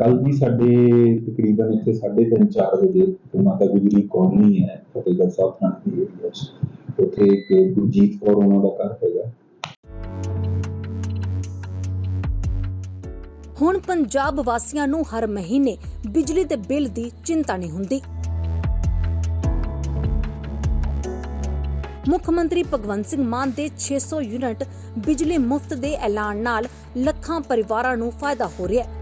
ਹਾਂਜੀ ਸਾਡੇ ਤਕਰੀਬਨ ਇੱਥੇ 3:30 4 ਵਜੇ ਮਾਤਾ ਗੁਜਰੀ ਕੌਲਨੀ ਹੈ, ਫਤਿਹਗੜ੍ਹ ਸਾਹਿਬ ਥਾਣੇ ਦੇ ਏਰੀਆ 'ਚ ਉੱਥੇ ਇੱਕ ਗੁਰਜੀਤ ਕੌਰ ਉਹਨਾਂ ਦਾ ਘਰ ਹੈਗਾ। ਹੁਣ ਪੰਜਾਬ ਵਾਸੀਆਂ ਨੂੰ ਹਰ ਮਹੀਨੇ ਬਿਜਲੀ ਦੇ ਬਿੱਲ ਦੀ ਚਿੰਤਾ ਨਹੀਂ ਹੁੰਦੀ। ਮੁੱਖ ਮੰਤਰੀ ਭਗਵੰਤ ਸਿੰਘ ਮਾਨ ਦੇ 600 ਯੂਨਿਟ ਬਿਜਲੀ ਮੁਫਤ ਦੇ ਐਲਾਨ ਨਾਲ ਲੱਖਾਂ ਪਰਿਵਾਰਾਂ ਨੂੰ ਫਾਇਦਾ ਹੋ ਰਿਹਾ ਹੈ।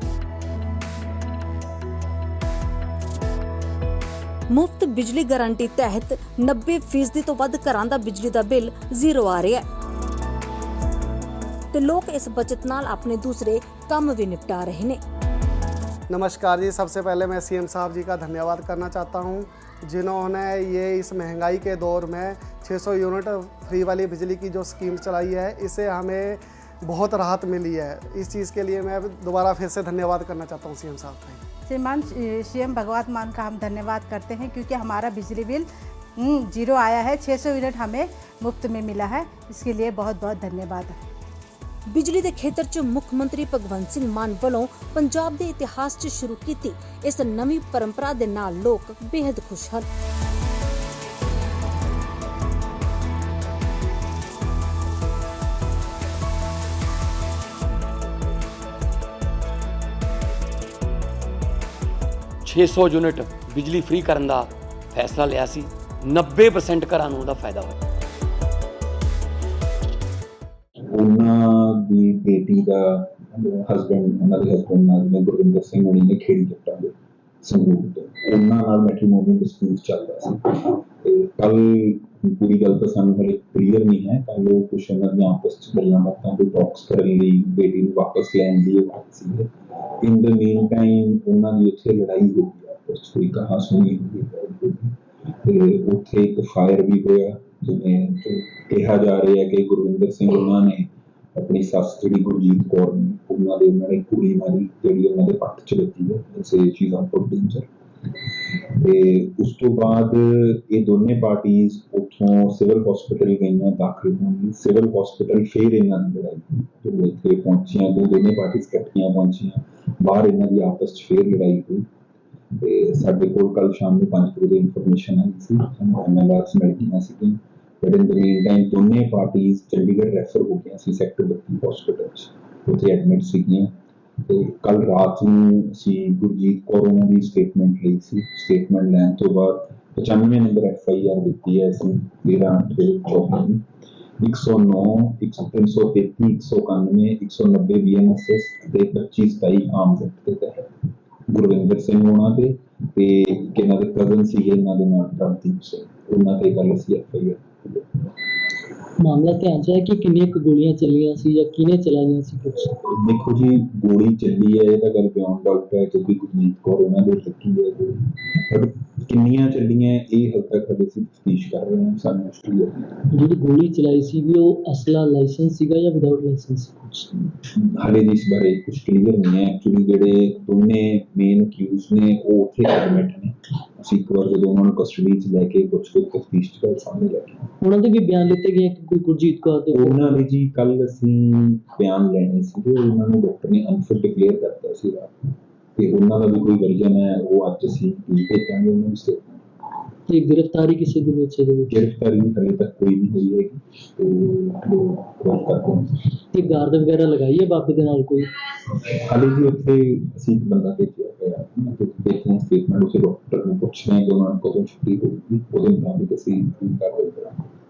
ਮੁਫਤ ਬਿਜਲੀ ਗਾਰੰਟੀ ਤਹਿਤ 90% ਤੋਂ ਵੱਧ ਘਰਾਂ ਦਾ ਬਿਜਲੀ ਦਾ ਬਿੱਲ ਜ਼ੀਰੋ ਆ ਰਿਹਾ ਹੈ ਤੇ ਲੋਕ ਇਸ ਬਚਤ ਨਾਲ ਆਪਣੇ ਦੂਸਰੇ ਕੰਮ ਵੀ ਨਿਪਟਾ ਰਹੇ ਨੇ नमस्कार जी सबसे पहले मैं सीएम साहब जी का धन्यवाद करना चाहता हूँ जिन्होंने ये इस महंगाई के दौर में 600 यूनिट फ्री वाली बिजली की जो स्कीम चलाई है इससे हमें बहुत राहत मिली है। इस चीज़ के लिए मैं दोबारा फिर से धन्यवाद करना चाहता हूँ सी साहब का। श्रीमान सीएम भगवत मान का हम धन्यवाद करते हैं क्योंकि हमारा बिजली बिल हम्म, ज़ीरो आया है। 600 यूनिट हमें ਮੁਫਤ ਮੇ ਮਿਲਾ ਹੈ ਇਸ ਕੇ ਲਈ ਬਹੁਤ ਬਹੁਤ ਧੰਨਵਾਦ ਬਿਜਲੀ ਦੇ ਖੇਤਰ 'ਚ ਮੁੱਖ ਮੰਤਰੀ ਭਗਵੰਤ ਸਿੰਘ ਮਾਨ ਵੱਲੋਂ ਪੰਜਾਬ ਦੇ ਇਤਿਹਾਸ 'ਚ ਸ਼ੁਰੂ ਕੀਤੀ ਇਸ ਨਵੀਂ ਪਰੰਪਰਾ ਦੇ ਨਾਲ ਲੋਕ ਬੇहद 600 ਯੂਨਿਟ ਬਿਜਲੀ ਫ੍ਰੀ ਕਰਨ ਦਾ ਫੈਸਲਾ ਲਿਆ ਸੀ। 90% ਘਰਾਂ ਨੂੰ ਉਹਦਾ ਫਾਇਦਾ ਹੋਇਆ। ਉਹਨਾਂ ਦੀ ਬੇਟੀ ਦਾ ਹਸਬੰਡ ਉਹਨਾਂ ਦੇ ਹਸਬੰਡ ਨਾਲ ਜਿਵੇਂ ਗੁਰਵਿੰਦਰ ਸਿੰਘ ਹੋਣੀ ਨੇ ਖੇੜੀ ਜੱਟਾਂ ਦੇ ਸੰਗਰੂਰ ਤੋਂ ਉਹਨਾਂ ਨਾਲ ਮੈਟਰੀਮੋਨੀਅਲ ਡਿਸਪਿਊਟ ਚੱਲਦਾ ਸੀ। ਤੇ ਕੱਲ ਪੂਰੀ ਗੱਲ ਤਾਂ ਸਾਨੂੰ ਹਲੇ ਕਲੀਅਰ ਨਹੀਂ ਹੈ ਕੱਲ ਉਹ ਕੁਛ ਉਹਨਾਂ ਦੀਆਂ ਆਪਸ ਚ ਗੱਲਾਂ ਬਾਤਾਂ ਕੋਈ ਟਾਕਸ ਕਰਨ ਲਈ ਬੇਟੀ ਨੂੰ ਵਾਪਸ ਲੈਣ ਦੀ ਉਹ ਸੀ ਇਨ ਦ ਮੀਨ ਟਾਈਮ ਉਹਨਾਂ ਦੀ ਉੱਥੇ ਲੜਾਈ ਹੋ ਗਈ, ਆਪਸ ਕੋਈ ਕਹਾ ਸੁਣੀ ਹੋ ਤੇ ਉੱਥੇ ਇੱਕ ਫਾਇਰ ਵੀ ਹੋਇਆ, ਜਿਵੇਂ ਕਿਹਾ ਜਾ ਰਿਹਾ ਹੈ ਕਿ ਗੁਰਵਿੰਦਰ ਸਿੰਘ ਉਹਨਾਂ ਨੇ ਆਪਣੀ ਸੱਸ ਜਿਹੜੀ ਗੁਰਜੀਤ ਕੌਰ ਨੇ, ਉਹਨਾਂ ਦੇ ਉਹਨਾਂ ਨੇ ਕੁੜੀ ਮਾਰੀ, ਜਿਹੜੀ ਉਹਨਾਂ ਦੇ ਪੱਟ ਚ ਲੱਗੀ ਹੈ, ਇਸੇ ਚੀਜ਼ ਆਫ ਡੇਂਜਰ ਤੇ ਉਸ ਤੋਂ ਬਾਅਦ ਇਹ ਦੋਨੇ ਪਾਰਟੀਆਂ ਉੱਥੋਂ ਸਿਵਲ ਹਸਪੀਟਲ ਗਈਆਂ, ਦਾਖਲ ਹੋਣ ਲਈ। ਸਿਵਲ ਹਸਪੀਟਲ ਫੇਰ ਇਹਨਾਂ ਦੀ ਲੜਾਈ ਹੋਈ। ਇੱਥੇ ਪਹੁੰਚੀਆਂ, ਦੋ ਦੋਨੇ ਪਾਰਟੀਆਂ ਇਕੱਠੀਆਂ ਪਹੁੰਚੀਆਂ। ਬਾਹਰ ਇਹਨਾਂ ਦੀ ਆਪਸ ਚ ਫੇਰ ਲੜਾਈ ਹੋਈ। ਤੇ ਸਾਡੇ ਕੋਲ ਕੱਲ ਸ਼ਾਮ ਨੂੰ 5 ਵਜੇ ਇਨਫੋਰਮੇਸ਼ਨ ਆਈ ਸੀ। ਐਮਐਲਆਰਸ ਮਿਲ ਸੀ ਬਟ ਇਨ ਟਾਈਮ ਦੋਨੇ ਪਾਰਟੀਆਂ ਚੰਡੀਗੜ੍ਹ ਰੈਫਰ ਹੋ ਗਈਆਂ ਸੀ ਸੈਕਟਰ 32 ਹਸਪੀਟਲ 'ਚ। ਉੱਥੇ ਐਡਮਿਟ ਸੀਗੀਆਂ। ਤੇ ਕੱਲ ਰਾਤ ਨੂੰ ਅਸੀਂ ਗੁਰਜੀਤ ਕੌਰ ਉਹਨਾਂ ਦੀ ਸਟੇਟਮੈਂਟ ਲਈ ਸੀ। ਸਟੇਟਮੈਂਟ ਲੈਣ ਤੋਂ ਬਾਅਦ 95 ਨੰਬਰ ਐਫ ਆਈ ਆਰ ਦਿੱਤੀ ਹੈ ਅਸੀਂ 13 ਤੇ 24 109 333 191 190 ਬੀਐਨਐਸਐਸ ਤੇ 25 27 ਆਰਮਸ ਐਕਟ ਦੇ ਤਹਿਤ ਗੁਰਵਿੰਦਰ ਸਿੰਘ ਉਹਨਾਂ ਦੇ ਤੇ ਇੱਕ ਇਹਨਾਂ ਦੇ ਕਜ਼ਨ ਸੀਗੇ ਇਹਨਾਂ ਦੇ ਨਾਲ ਪ੍ਰਭਦੀਪ ਸਿੰਘ ਉਹਨਾਂ ਤੇ ਗੱਲ ਸੀ ਐਫ ਆਈ ਆਰ ਮਾਮਲਾ ਧਿਆਨ ਚ ਹੈ ਕਿ ਕਿੰਨੀਆਂ ਕੁ ਗੋਲੀਆਂ ਚੱਲੀਆਂ ਸੀ ਜਾਂ ਕਿਹਨੇ ਚਲਾਈਆਂ ਸੀ ਕੁਝ ਦੇਖੋ ਜੀ ਗੋਲੀ ਚੱਲੀ ਹੈ ਇਹ ਤਾਂ ਗੱਲ ਬਿਯੋਂਡ ਡਾਊਟ ਹੈ ਕਿਉਂਕਿ ਗੁਰਜੀਤ ਕੌਰ ਉਹਨਾਂ ਦੇ ਲੱਗੀ ਹੈ ਪਰ ਕਿੰਨੀਆਂ ਚੱਲੀਆਂ ਇਹ ਹਾਲੇ ਤੱਕ ਹਲੇ ਅਸੀਂ ਤਫਤੀਸ਼ ਕਰ ਰਹੇ ਹਾਂ ਸਾਨੂੰ ਮੁਸ਼ਕਿਲ ਹੈ ਜਿਹੜੀ ਗੋਲੀ ਚਲਾਈ ਸੀ ਵੀ ਉਹ ਅਸਲਾ ਲਾਇਸੈਂਸ ਸੀਗਾ ਜਾਂ ਵਿਦਆਊਟ ਲਾਇਸੈਂਸ ਸੀ ਕੁਝ ਹਾਲੇ ਇਸ ਬਾਰੇ ਕੁਝ ਕਲੀਅਰ ਨਹੀਂ ਹੈ ਐਕਚੁਅਲੀ ਜਿਹੜੇ ਦੋਨੇ ਮੇਨ ਅਕਿਊਜ਼ ਨੇ ਉਹ ਉੱਥੇ ਐਡਮਿਟ ਨੇ। ਅਸੀਂ ਇੱਕ ਵਾਰ ਜਦੋਂ ਉਹਨਾਂ ਨੂੰ ਕਸਟਡੀ 'ਚ ਲੈ ਕੇ ਕੁਝ ਕੁਝ ਤਫਤੀਸ਼ ਗੱਲ ਸਾਹਮਣੇ ਲੈ ਕੇ। ਉਹਨਾਂ ਦੇ ਵੀ ਬਿਆਨ ਲਿੱਤੇ ਗਏ ਕਿ ਕੋਈ ਗੁਰਜੀਤ ਕੌਰ ਦੇ ਉਹਨਾਂ ਦੇ ਜੀ ਕੱਲ ਅਸੀਂ ਬਿਆਨ ਲੈਣੇ ਸੀ ਉਹਨਾਂ ਨੂੰ ਡਾਕਟਰ ਨੇ ਅਨਫਿਟ ਡਿਕਲੇਅਰ ਕਰਤਾ ਸੀ ਰਾਤ ਨੂੰ। ਤੇ ਉਹਨਾਂ ਦਾ ਵੀ ਕੋਈ ਵਰਜਨ ਹੈ ਉਹ ਅੱਜ ਅਸੀਂ ਭੇਜਾਂਗੇ ਉਹਨਾਂ ਨੂੰ ਸਟੇਟਮੈਂਟ ਤੇ ਗ੍ਰਿਫਤਾਰੀ ਕਿਸੇ ਦੇ ਵਿੱਚ ਇਹਦੇ ਵਿੱਚ? ਗ੍ਰਿਫਤਾਰੀ ਹਲੇ ਤੱਕ ਕੋਈ ਨਹੀਂ ਹੋਈ ਹੈਗੀ ਤੇ ਉਹ ਕਰਦੇ ਹਾਂ ਤੇ ਗਾਰਡ ਵਗੈਰਾ ਲਗਾਈ ਹੈ ਬਾਬੇ ਦੇ ਨਾਲ ਕੋਈ? ਹਾਲੇ ਜੀ ਉੱਥੇ ਅਸੀਂ ਇੱਕ ਬੰਦਾ ਭੇਜਿਆ ਹੋਇਆ ਹੈ ਤੇ ਦੇਖਦੇ ਹਾਂ ਸਟੇਟਮੈਂਟ ਉਸੇ ਡਾਕਟਰ ਨੂੰ ਪੁੱਛ ਰਹੇ ਹਾਂ ਕਿ ਉਹਨਾਂ ਨੂੰ ਕਦੋਂ ਛੁੱਟੀ ਹੋਊਗੀ ਉਹਦੇ ਮੁਤਾਬਿਕ ਅਸੀਂ ਕੀ ਕਾਰਵਾਈ ਕਰਾਂਗੇ